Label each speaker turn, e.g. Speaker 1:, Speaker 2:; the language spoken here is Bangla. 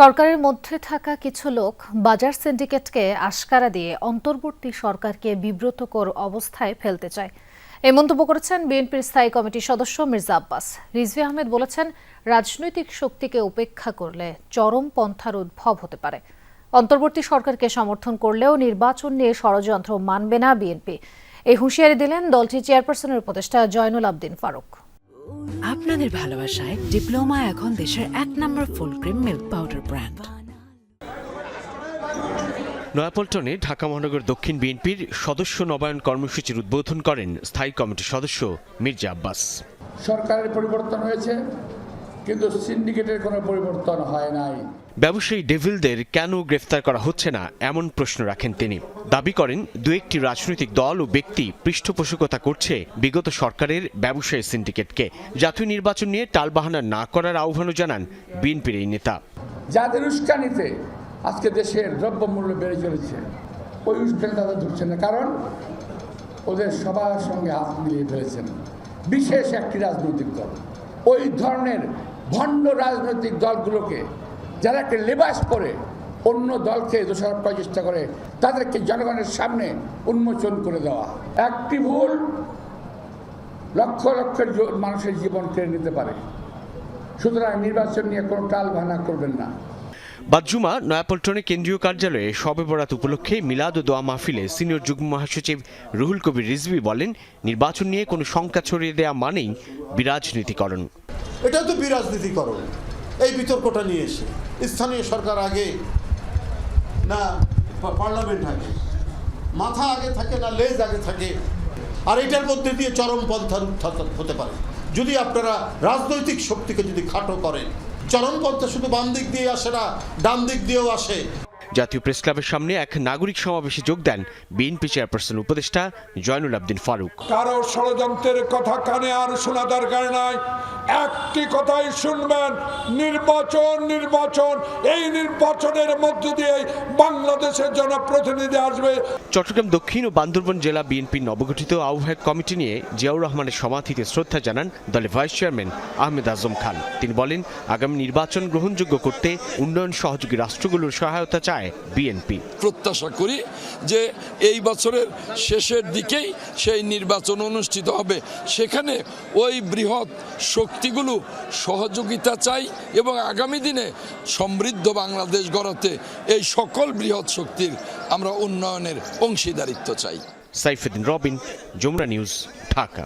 Speaker 1: সরকারের মধ্যে থাকা কিছু লোক বাজার সিন্ডিকেটকে আশকারা দিয়ে অন্তর্বর্তী সরকারকে বিব্রতকর অবস্থায় ফেলতে চায়। এই মন্তব্য করেছেন বিএনপির স্থায়ী কমিটির সদস্য মির্জা আব্বাস। রিজভি আহমেদ বলেছেন, রাজনৈতিক শক্তিকে উপেক্ষা করলে চরম পন্থার উদ্ভব হতে পারে। অন্তর্বর্তী সরকারকে সমর্থন করলেও নির্বাচন নিয়ে ষড়যন্ত্র মানবে না বিএনপি। এই হুঁশিয়ারি দিলেন দলটির চেয়ারপারসনের উপদেষ্টা জয়নুল আবদিন ফারুক।
Speaker 2: আপনাদের ভালোবাসায় ডিপ্লোমা এখন দেশের এক নম্বর full cream milk powder brand.
Speaker 3: নয়াপল্টনে ঢাকা মহানগর দক্ষিণ বিএনপির সদস্য নবায়ন কর্মসূচির উদ্বোধন করেন স্থায়ী কমিটির সদস্য মির্জা আব্বাস।
Speaker 4: সরকারের পরিবর্তন হয়েছে। কিন্তু সিন্ডিকেটের কোনো পরিবর্তন হয় নাই।
Speaker 3: ব্যবসায়ী ডেভিলদের কেন গ্রেফতার করা হচ্ছে না এমন প্রশ্ন রাখেন তিনি। দাবি করেন দু একটি রাজনৈতিক দল ও ব্যক্তি পৃষ্ঠপোষকতা করছে বিগত সরকারের ব্যবসায়ী সিন্ডিকেটকে জাতীয় নির্বাচন নিয়ে টালবাহানা না করার আহ্বানও জানান বিএনপির এই নেতা।
Speaker 4: যাদের উস্কানিতে আজকে দেশের দ্রব্যমূল্য বেড়ে চলেছে। ওই উস্কানি তাদের ধরছে না কারণ ওদের সবার সঙ্গে হাত মিলিয়ে ফেলেছেন। বিশেষ একটি রাজনৈতিক দল। ওই ধরনের ভণ্ড রাজনৈতিক দলগুলোকে যারা একটা লেবাস পরে অন্য দলকে দোষারোপ করার চেষ্টা করে, তাদেরকে জনগণের সামনে উন্মোচন করে দেওয়া। একটি ভুল লক্ষ লক্ষ মানুষের জীবন কেড়ে নিতে পারে। সুতরাং নির্বাচন নিয়ে কোনো টাল ভানা করবেন না।
Speaker 3: বাদজুমা নয়াপল্টনে কেন্দ্রীয় কার্যালয়ে শবে বরাত উপলক্ষে মিলাদ ও দোয়া মাহফিলে সিনিয়র যুগ্ম মহাসচিব রুহুল কবির রিজভি বলেন, নির্বাচন নিয়ে কোনো শঙ্কা ছড়িয়ে দেওয়া মানেই বিরাজনীতিকরণ।
Speaker 5: এটাও তো বিরাজনীতিকরণ। এই বিতর্কটা নিয়ে এসে। স্থানীয় সরকার আগে না পার্লামেন্ট আগে। মাথা আগে থাকে না, লেজ আগে থাকে। আর এটার মধ্যে দিয়ে চরম পন্থার উত্থান হতে পারে। যদি আপনারা রাজনৈতিক শক্তিকে যদি খাটো করেন চরমপন্থা শুধু বাম দিক দিয়ে আসে না, ডান দিক দিয়েও আসে।
Speaker 3: জাতীয় প্রেস ক্লাবের সামনে এক নাগরিক সমাবেশে যোগ দেন বিএনপি চেয়ারপারসন উপদেষ্টা জয়নুল আবদিন ফারুক।
Speaker 6: কারও ষড়যন্ত্রের কথা কানে আর শোনা দরকার নাই। একটি কথাই শুনবেন নির্বাচন নির্বাচন এই নির্বাচনের মধ্য দিয়ে বাংলাদেশের জনপ্রতিনিধি আসবে।
Speaker 3: চট্টগ্রাম দক্ষিণ ও বান্দরবান জেলা বিএনপির নবগঠিত আহ্বায়ক কমিটি নিয়ে জিয়াউর রহমানের সমাধিতে শ্রদ্ধা জানান দলের ভাইস চেয়ারম্যান আহমেদ আজম খান। তিনি বলেন আগামী নির্বাচন গ্রহণযোগ্য করতে উন্নয়ন সহযোগী রাষ্ট্রগুলোর সহায়তা চায় বিএনপি।
Speaker 7: প্রত্যাশা করি যে এই বছরের শেষের দিকেই সেই নির্বাচন অনুষ্ঠিত হবে। সেখানে ওই বৃহৎ শক্তিগুলো সহযোগিতা চাই এবং আগামী দিনে সমৃদ্ধ বাংলাদেশ গড়াতে এই সকল বৃহৎ শক্তির আমরা উন্নয়নের অংশীদারিত্ব চাই।
Speaker 3: সাইফুদ্দিন রবিন যমুনা নিউজ ঢাকা।